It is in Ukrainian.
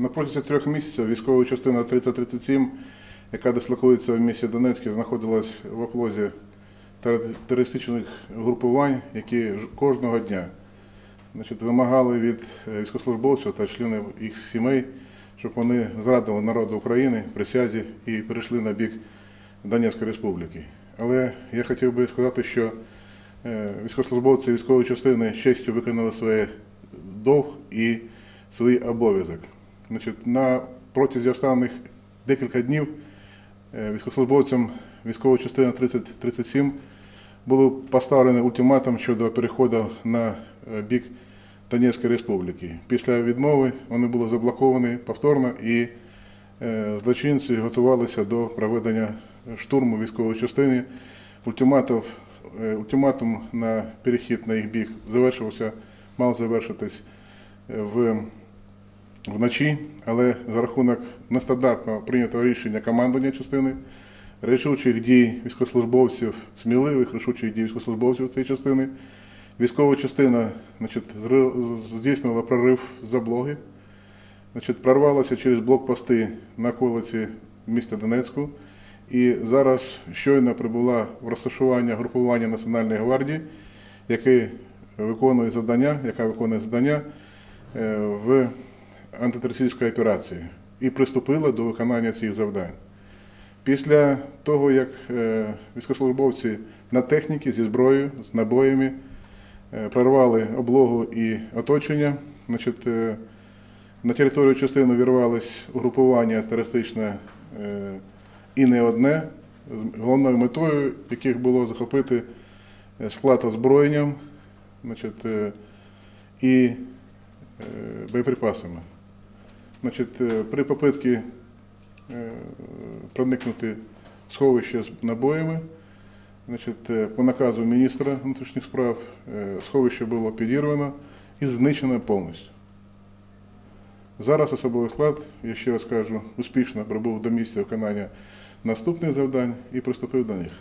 На протязі трьох місяців військова частина 3037, яка дислокується в місті Донецьке, знаходилась в оплозі терористичних групувань, які кожного дня значить, вимагали від е, військовослужбовців та членів їх сімей, щоб вони зрадили народу України присязі і перейшли на бік Донецької республіки. Але я хотів би сказати, що е, військовослужбовці військової частини з честю виконали своє довг і свій обов'язок. Значить, на протязі останніх декілька днів е, військовослужбовцям військової частини 3037 було поставлено ультиматум щодо переходу на е, бік Донецької республіки. Після відмови вони були заблоковані повторно і е, злочинці готувалися до проведення штурму військової частини. Ультиматум, ультиматум на перехід на їх бік завершився, мав завершитись в, вночі, але за рахунок нестандартного прийнятого рішення командування частини, рішучих дій військовослужбовців, сміливих рішучих дій військовослужбовців цієї частини, військова частина значить, здійснила прорив з облоги, значить, прорвалася через блокпости на околиці міста Донецьку. І зараз щойно прибула в розташування групування Національної гвардії, яке виконує завдання, яка виконує завдання е, в антитерористичній операції і приступила до виконання цих завдань. Після того, як е, військовослужбовці на техніці зі зброєю, з набоями е, прорвали облогу і оточення, значить, е, на територію частини вірвалось угрупування терористичне і не одне, головною метою яких було захопити склад озброєнням значить, і боєприпасами. Значить, е, при попитці е, проникнути сховище з набоями, значить, е, по наказу міністра внутрішніх справ сховище було підірвано і знищено повністю. Зараз особовий склад, я ще раз кажу, успішно прибув до місця виконання наступних завдань і приступив до них.